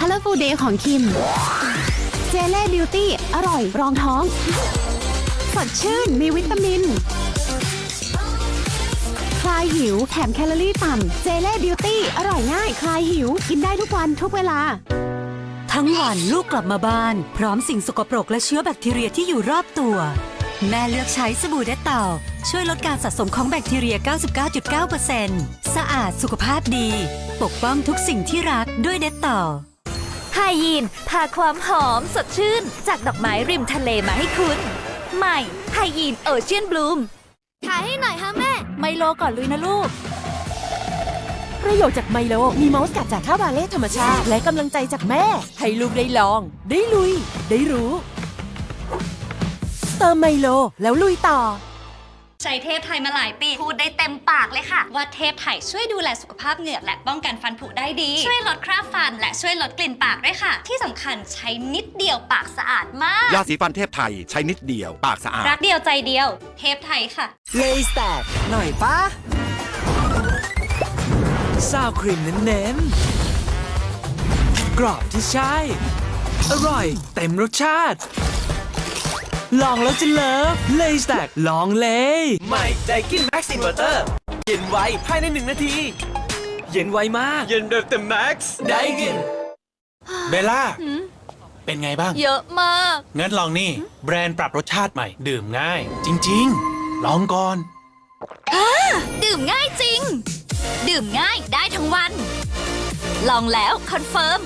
Colorful Day ของคิม เจเล่บิวตี้อร่อยรองท้อง สดชื่นมีวิตามิน คลายหิวแถมแคลอรี่ต่ำ เจเล่บิวตี้อร่อยง่ายคลายหิว กินได้ทุกวันทุกเวลา ทั้งวันลูกกลับมาบ้าน พร้อมสิ่งสกปรกและเชื้อแบคทีเรียที่อยู่รอบตัว แม่เลือกใช้สบู่เดตเต่า ช่วยลดการสะสมของแบคทีเรีย 99.9%สะอาดสุขภาพดี ปกป้องทุกสิ่งที่รักด้วยเดตเต่า ไฮยีน พาความหอมสดชื่น จากดอกไม้ริมทะเลมาให้คุณ ใหม่ไฮยีนโอเชียนบลูมถ่ายให้หน่อยฮะแม่ ไมโลก่อนลุยนะลูก ประโยชน์จากไมโล มีมอสกัดจากข้าวบาเล่ธรรมชาติ และกำลังใจจากแม่ ให้ลูกได้ลอง ได้ลุย ได้รู้ เติมไมโลแล้วลุยต่อ ใช้เทพไทยมาหลายปีพูดได้เต็มปากเลยค่ะ ว่าเทพไทยช่วยดูแลสุขภาพเหงือกและป้องกันฟันผุได้ดี ช่วยลดคราบฟัน และช่วยลดกลิ่นปากด้วยค่ะ ที่สำคัญใช้นิดเดียวปากสะอาดมาก ยาสีฟันเทพไทยใช้นิดเดียวปากสะอาด รักเดียวใจเดียว เทพไทยค่ะเลยแตกหน่อยปะซาวครีมเน้นๆกรอบที่ใช่ อร่อย เต็มรสชาติ ลองแล้วจะเลิฟเลยแตกลองเลยใหม่ไดกินแม็กซ์อินเวอร์เตอร์เย็นไวภายในหนึ่งนาที เย็นไวมาก เย็นแบบเต็มแม็กซ์ได้กินเบลล่า เป็นไงบ้าง เยอะมาก งั้นลองนี่ แบรนด์ปรับรสชาติใหม่ ดื่มง่าย จริง ๆ ลองก่อนดื่มง่ายจริง ดื่มง่ายได้ทั้งวัน ลองแล้วคอนเฟิร์ม